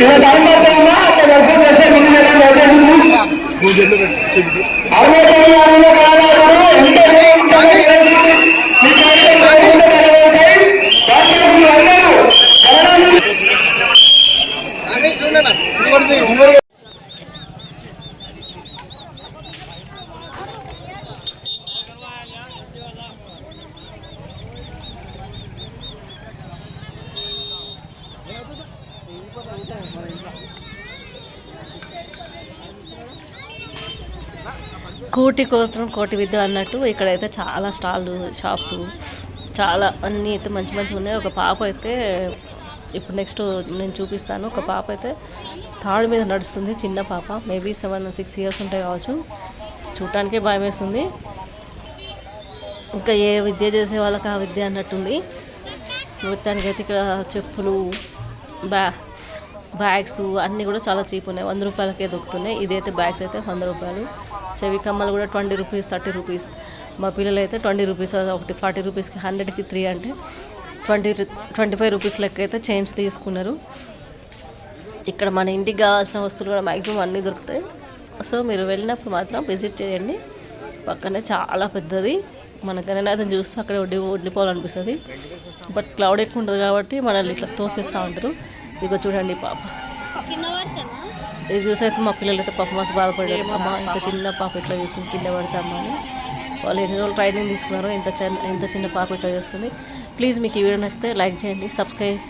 ఇలా టైం పడుతుందా అక్కడ వర్షం చేస్తే ముందు అరవై తొమ్మిది అరవై కోటి కోసం కోటి విద్య అన్నట్టు ఇక్కడైతే చాలా స్టాళ్ళు షాప్స్ చాలా అన్నీ అయితే మంచి మంచిగా ఉన్నాయి. ఒక పాప అయితే ఇప్పుడు నెక్స్ట్ నేను చూపిస్తాను. ఒక పాప అయితే తాడు మీద నడుస్తుంది చిన్న పాప. మేబీ సెవెన్ సిక్స్ ఇయర్స్ ఉంటాయి కావచ్చు. చూడటానికే భయం వేస్తుంది. ఇంకా ఏ విద్య చేసే వాళ్ళకి ఆ విద్య అన్నట్టుంది. మొత్తానికి అయితే ఇక్కడ చెప్పులు బ్యా బ్యాగ్స్ అన్నీ కూడా చాలా చీప్ ఉన్నాయి. వంద రూపాయలకే దొరుకుతున్నాయి. ఇదైతే బ్యాగ్స్ అయితే వంద రూపాయలు. చెవి కమ్మలు కూడా ట్వంటీ రూపీస్ థర్టీ రూపీస్. మా పిల్లలు అయితే ట్వంటీ రూపీస్ ఒకటి ఫార్టీ రూపీస్కి హండ్రెడ్కి త్రీ అంటే ట్వంటీ ట్వంటీ ఫైవ్ రూపీస్ లెక్క అయితే చైన్స్ తీసుకున్నారు. ఇక్కడ మన ఇంటికి కావాల్సిన వస్తువులు కూడా మ్యాక్సిమం అన్నీ దొరుకుతాయి. సో మీరు వెళ్ళినప్పుడు మాత్రం విజిట్ చేయండి. పక్కనే చాలా పెద్దది. మనకైనా అయితే చూస్తే అక్కడ వడ్డీ వడ్డిపోవాలనిపిస్తుంది బట్ క్లౌడ్ ఎక్కువ ఉంటుంది కాబట్టి మనల్ని ఇట్లా తోసేస్తూ ఉంటారు. ఇదిగో చూడండి పాప. ఇది చూసైతే మా పిల్లలు అయితే పాప మస్తు బాధపడారు అమ్మ ఇంత చిన్న పాప ఇట్లా చూసింది? కింద పడతామా అని. వాళ్ళు ఎన్ని రోజులు ట్రైనింగ్ తీసుకున్నారో ఇంత చిన్న ఇంత చిన్న పాప ఇట్లా చేస్తుంది? ప్లీజ్ మీకు ఈ వీడియో నచ్చితే లైక్ చేయండి సబ్స్క్రైబ్